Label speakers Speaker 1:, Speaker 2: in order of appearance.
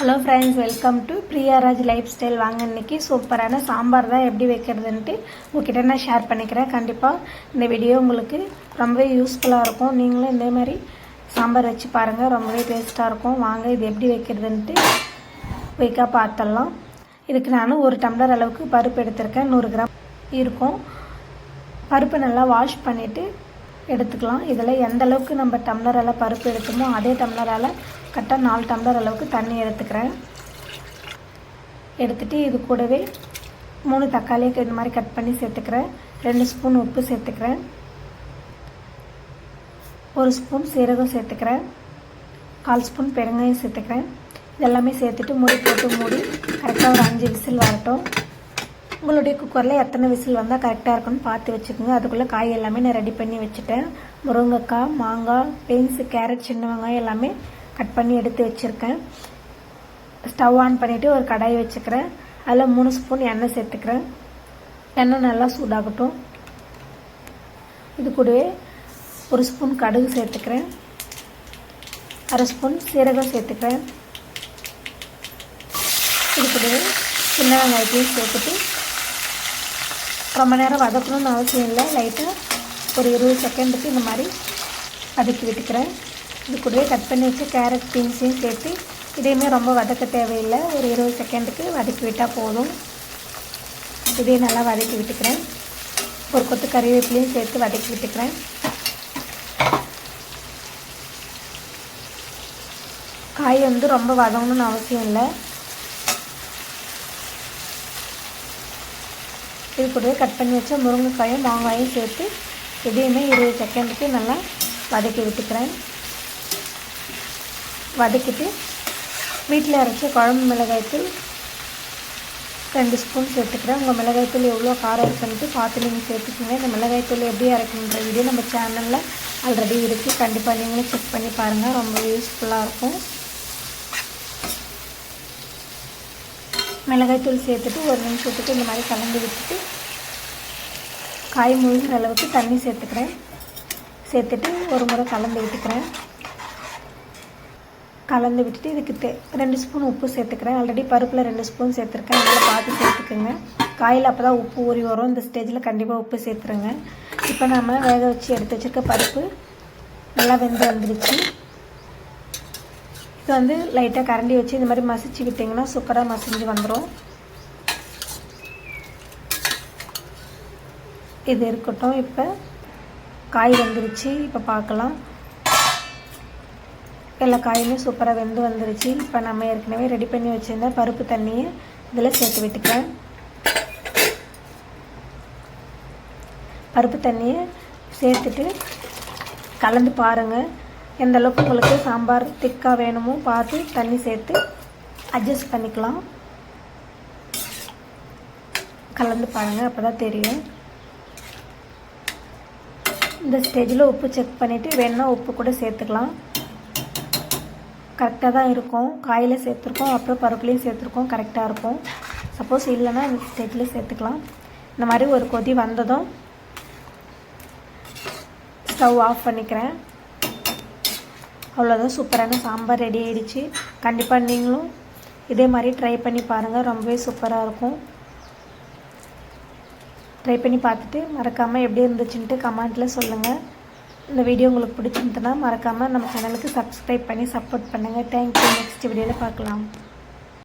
Speaker 1: Hello friends welcome to Priyaraj lifestyle வாங்க இன்றைக்கி சூப்பரான சாம்பார் தான் எப்படி வைக்கிறதுன்ட்டு உங்ககிட்ட நான் ஷேர் பண்ணிக்கிறேன். கண்டிப்பாக இந்த வீடியோ உங்களுக்கு ரொம்பவே யூஸ்ஃபுல்லாக இருக்கும். நீங்களும் இதே மாதிரி சாம்பார் வச்சு பாருங்கள் ரொம்பவே டேஸ்ட்டாக இருக்கும். வாங்க இது எப்படி வைக்கிறதுன்ட்டு வைக்கா பார்த்துடலாம். இதுக்கு நான் ஒரு டம்ளர் அளவுக்கு பருப்பு எடுத்திருக்கேன். நூறு கிராம் இருக்கும். பருப்பு நல்லா வாஷ் பண்ணிவிட்டு எடுத்துக்கலாம். இதில் எந்த அளவுக்கு நம்ம டம்ளரால் பருப்பு எடுத்தோமோ அதே டம்ளரால் கரெக்டாக நாலு டம்ளர் அளவுக்கு தண்ணி எடுத்துக்கிறேன். எடுத்துகிட்டு இது கூடவே மூணு தக்காளியை இந்த மாதிரி கட் பண்ணி சேர்த்துக்கிறேன். ரெண்டு ஸ்பூன் உப்பு சேர்த்துக்கிறேன். ஒரு ஸ்பூன் சீரகம் சேர்த்துக்கிறேன். கால் ஸ்பூன் பெருங்காயம் சேர்த்துக்கிறேன். இதெல்லாமே சேர்த்துட்டு மூடி போட்டு மூடி கரெக்டாக ஒரு அஞ்சு விசில் வரட்டும். உங்களுடைய குக்கரில் எத்தனை விசில் வந்தால் கரெக்டாக இருக்குன்னு பார்த்து வச்சுக்கோங்க. அதுக்குள்ளே காய் எல்லாமே நான் ரெடி பண்ணி வச்சுட்டேன். முருங்கைக்காய் மாங்காய் பீன்ஸு கேரட் சின்ன வெங்காயம் எல்லாமே கட் பண்ணி எடுத்து வச்சுருக்கேன். ஸ்டவ் ஆன் பண்ணிவிட்டு ஒரு கடாய் வச்சுக்கிறேன். அதில் மூணு ஸ்பூன் எண்ணெய் சேர்த்துக்கிறேன். எண்ணெய் நல்லா சூடாகட்டும். இது கூடவே ஒரு ஸ்பூன் கடுகு சேர்த்துக்கிறேன். அரை ஸ்பூன் சீரகம் சேர்த்துக்கிறேன். இது கூடவே சின்ன வெங்காயத்தையும் சேர்த்துட்டு ரொம்ப நேரம் வதக்கணும்னு அவசியம் இல்லை. லைட்டாக ஒரு இருபது செகண்டுக்கு இந்த மாதிரி வதக்கி விட்டுக்கிறேன். இது கூடவே கட் பண்ணி வச்சு கேரட் பீன்ஸையும் சேர்த்து இதையுமே ரொம்ப வதக்க தேவையில்லை. ஒரு இருபது செகண்டுக்கு வதக்கி விட்டால் போதும். இதையும் நல்லா வதக்கி விட்டுக்கிறேன். ஒரு கொத்து கறிவேப்பிலையும் சேர்த்து வதக்கி விட்டுக்கிறேன். காய் வந்து ரொம்ப வதங்கணும்னு அவசியம் இல்லை. இது கூடவே கட் பண்ணி வச்ச முருங்கைக்காயும் மாங்காயும் சேர்த்து இதையுமே இருபது செகண்டுக்கு நல்லா வதக்கி விட்டுக்கிறேன். வதக்கிட்டு வீட்டில் அரைச்ச குழம்பு மிளகாய்த்தூள் ரெண்டு ஸ்பூன் சேர்த்துக்கிறேன். உங்கள் மிளகாய்த்தூள் எவ்வளோ காரம் இருக்குன்ட்டு பார்த்து நீங்கள் சேர்த்துக்கோங்க. இந்த மிளகாய்த்தூள் எப்படி அரைக்கணுன்ற வீடியோ நம்ம சேனலில் ஆல்ரெடி இருக்குது கண்டிப்பாக நீங்களும் செக் பண்ணி பாருங்கள் ரொம்ப யூஸ்ஃபுல்லாக இருக்கும். மிளகாய்த்தூள் சேர்த்துட்டு ஒரு நிமிஷத்துக்கு இந்த மாதிரி கலந்து விட்டுட்டு காய் முழுகிற அளவுக்கு தண்ணி சேர்த்துக்கிறேன். சேர்த்துட்டு ஒரு முறை கலந்து விட்டுக்கிறேன். கலந்து விட்டுட்டு இதுக்கு தே ரெண்டு ஸ்பூன் உப்பு சேர்த்துக்கிறேன். ஆல்ரெடி பருப்பில் ரெண்டு ஸ்பூன் சேர்த்துருக்கேன். நல்லா பார்த்து சேர்த்துக்குங்க. காயில் அப்போ தான் உப்பு ஊறி வரும். இந்த ஸ்டேஜில் கண்டிப்பாக உப்பு சேர்த்துருங்க. இப்போ நம்ம வேக வச்சு எடுத்து வச்சுருக்க பருப்பு நல்லா வெந்து வந்துருச்சு. இது வந்து லைட்டாக கரண்டி வச்சு இந்த மாதிரி மசிச்சு விட்டிங்கன்னா சூப்பராக மசிஞ்சு வந்துடும் இது இருக்கட்டும். இப்போ காய் வெந்துருச்சு. இப்போ பார்க்கலாம் எல்லா காயுமே சூப்பராக வெந்து வந்துருச்சு. இப்போ நம்ம ஏற்கனவே ரெடி பண்ணி வச்சுருந்த பருப்பு தண்ணியை இதில் சேர்த்து விட்டுக்கிறேன். பருப்பு தண்ணியை சேர்த்துட்டு கலந்து பாருங்கள் எந்த அளவுக்கு உங்களுக்கு சாம்பார் திக்காக வேணுமோ பார்த்து தண்ணி சேர்த்து அட்ஜஸ்ட் பண்ணிக்கலாம். கலந்து பாருங்கள் அப்போ தான் தெரியும். இந்த ஸ்டேஜில் உப்பு செக் பண்ணிவிட்டு வேணுன்னா உப்பு கூட சேர்த்துக்கலாம். கரெக்டாக தான் இருக்கும். காயில் சேர்த்துருக்கோம் அப்புறம் பருப்புலேயும் சேர்த்துருக்கோம் கரெக்டாக இருக்கும். சப்போஸ் இல்லைன்னா இந்த ஸ்டேஜில் சேர்த்துக்கலாம். இந்த மாதிரி ஒரு கொதி வந்ததும் ஸ்டவ் ஆஃப் பண்ணிக்கிறேன். அவ்வளோதான் சூப்பரான சாம்பார் ரெடி ஆகிடுச்சு கண்டிப்பாக நீங்களும் இதே மாதிரி ட்ரை பண்ணி பாருங்கள் ரொம்பவே சூப்பராக இருக்கும். ட்ரை பண்ணி பார்த்துட்டு மறக்காமல் எப்படி இருந்துச்சுன்ட்டு கமெண்ட்டில் சொல்லுங்கள் இந்த வீடியோ உங்களுக்கு பிடிச்சிருந்துன்னா மறக்காமல் நம்ம சேனலுக்கு சப்ஸ்கிரைப் பண்ணி சப்போர்ட் பண்ணுங்கள் தேங்க்யூ நெக்ஸ்ட் வீடியோவில் பார்க்கலாம்.